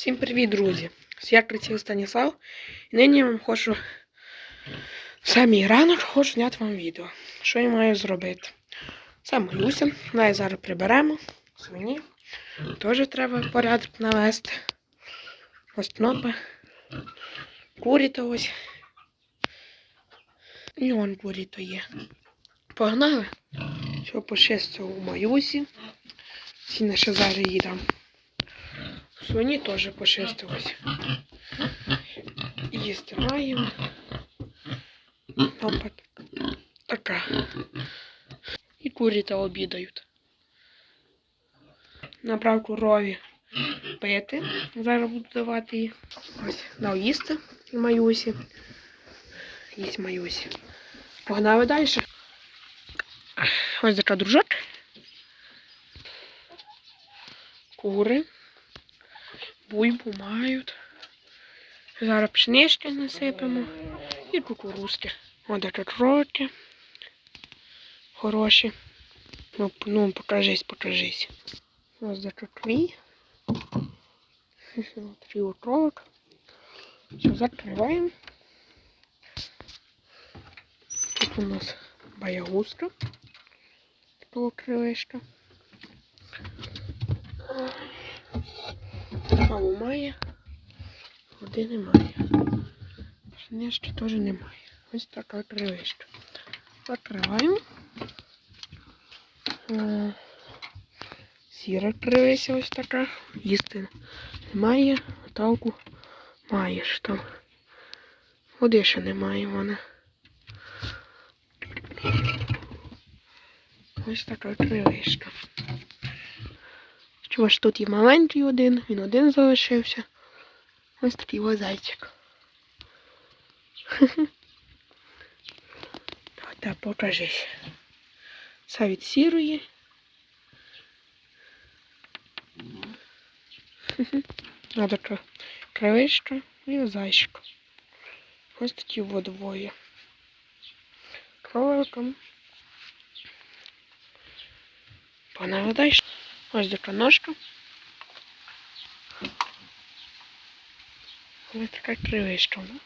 Всім привіт, друзі! Я Криців Станіслав. І нині я вам хочу самий ранок хочу зняти вам відео. Що я маю зробити? Це молюся. Най зараз приберемо. Свині. Теж треба порядок навести. Ось кнопи. Курі-то ось. І вон курі-то є. Погнали. Все почистив у маюсі. Ціна ще зараз їдам. Свині теж почистились. Їсти маємо. Опа. Така. І курі та обідають. Набрав корові пити. Зараз буду давати їй. Ось, дав їсти маюсі. Їсть маюсі. Погнали далі. Ось така дружок. Кури. Буйбу мають. Зараз пшенички насипемо і кукурузки. Ось такі кроки. Хороші. Ну, ну покажись, покажись. Ось такі твій. Такий кролик. Все, закриваємо. Тут у нас боягузка. Такого крилишка. Маму має. Води немає. Пшенички теж немає. Ось така крилишка. Закриваємо. Е, Сіра кривися ось така. Їсти немає. Талку маєш там. Води ще немає вона. Ось така крилишка. Ж тут є маленький один, він один залишився. Ось такий ось зайчик. Та покажись. Це від сірої. Така кривичка і зайчик. Ось такі от двоє. Кроликом. Погнали Ось така ножка. Ось така кривишка у нас.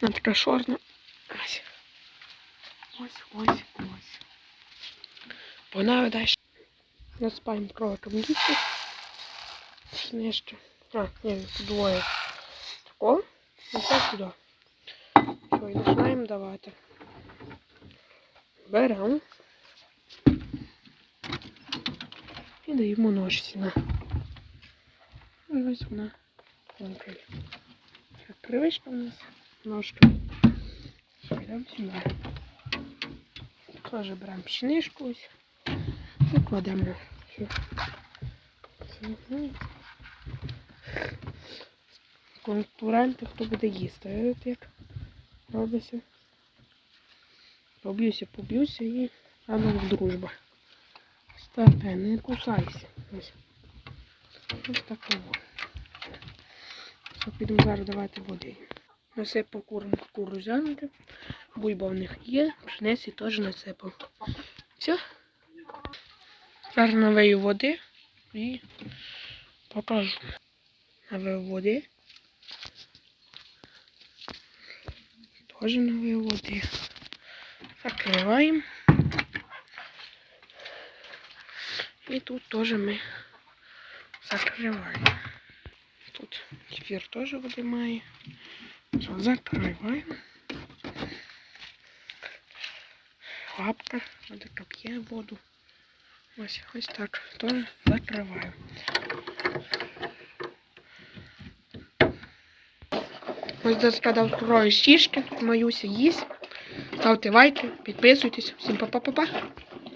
Вона така чорна. Ось. Ось, ось, ось. Погнали далі. Насипаємо кроликом їсти. Снижки. А, ні, тут двоє. Тако. Ось сюди. Все, і починаємо давати. Беремо. І даємо ножці. І ось вона конкрет. Так, кривичка у нас, ножка. Йдемо сюди. Теж беремо пшеничку ось. І кладемо. Все. Конкуренти, хто буде їсти. Видите, як робиться. Поб'юся, поб'юся і а ну дружба. Степе, не кусайся. Ось. Ось такого. Все, підемо зараз давати води. Насипав курам кукурузянки. Буйба в них є, пшениці теж насипав. Все. Зараз навею води і покажу. Навею води. Теж навею води. Закриваємо. І тут теж ми закриваємо. Тут кефір теж води. Все, закриваємо. Лапка, вода п'є воду. Ось ось так. Теж закриваємо. Ось до складав крою стіжки, моюся їсть. Ставте лайки, підписуйтесь. Всім па-па-па-па.